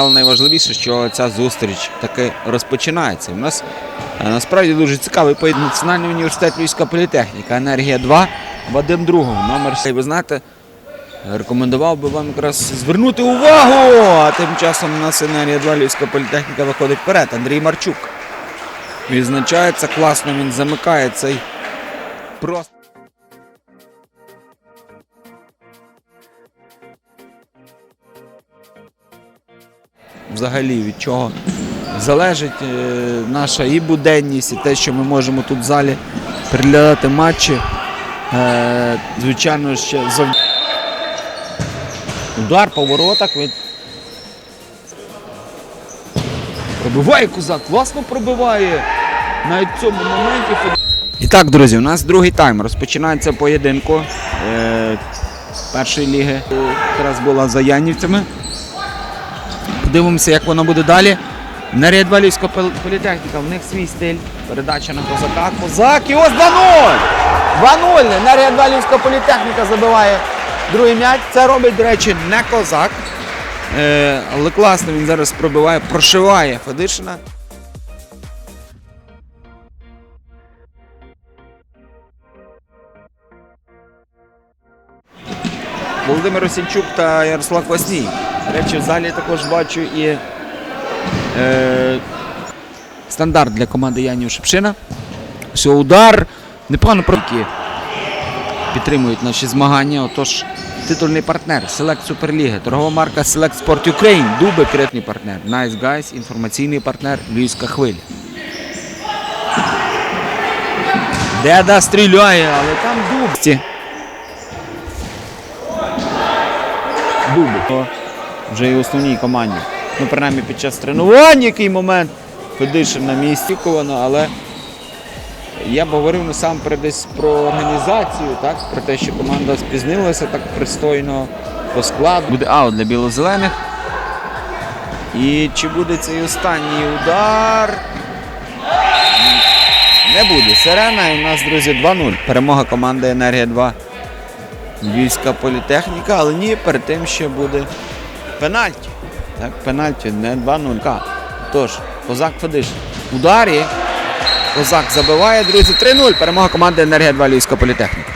Але найважливіше, що ця зустріч таки розпочинається. У нас е, насправді дуже цікавий поєдинок. Національний університет Львівська політехніка, енергія 2, Вадим Другов, номер 6. Ви знаєте, рекомендував би вам якраз звернути увагу. А тим часом у нас енергія 2 Львівська політехніка виходить вперед. Андрій Марчук. Відзначається класно, він замикає цей просто. Взагалі від чого залежить е, наша і буденність, і те, що ми можемо тут в залі переглядати матчі. Е, звичайно, ще зав... удар по воротах від. Пробиває козак, класно пробиває. Навіть в цьому моменті. І так, друзі, у нас другий тайм. Розпочинається поєдинку е, першої ліги. Якраз була за Янівцями. Подивимося, як воно буде далі. Енергія 2 Львівська пол- політехніка, в них свій стиль. Передача на козака. Козак і ось 2-0! 2-0. Енергія 2 Львівська політехніка забиває другий м'яч. Це робить, до речі, не козак. Е, але класно він зараз пробиває, прошиває Федишина. Володимир Осінчук та Ярослав Квасній. Речі, в залі також бачу і е, стандарт для команди Янів Шепшина. Що удар. Непогано які підтримують наші змагання. Отож, титульний партнер Select Суперліги, торгова марка Select Sport Ukraine, Дуби, кредитний партнер, Nice Guys, інформаційний партнер Львівська хвиля. Деда стріляє, але там дубці. Дуби. Вже і в основній команді. Ну, принаймні під час тренувань який момент Федишин на місці ковано, але я б говорив насамперед десь про організацію, так? про те, що команда спізнилася так пристойно по складу. Буде аут для білозелених. І чи буде цей останній удар? Не буде. Сирена і у нас, друзі, 2-0. Перемога команди Енергія 2. Львівська політехніка, але ні, перед тим ще буде пенальті. Так, пенальті, не 2-0. Тож, Козак Федиш. Ударі, Козак забиває, друзі, 3-0. Перемога команди Енергія 2 Львівська політехніка.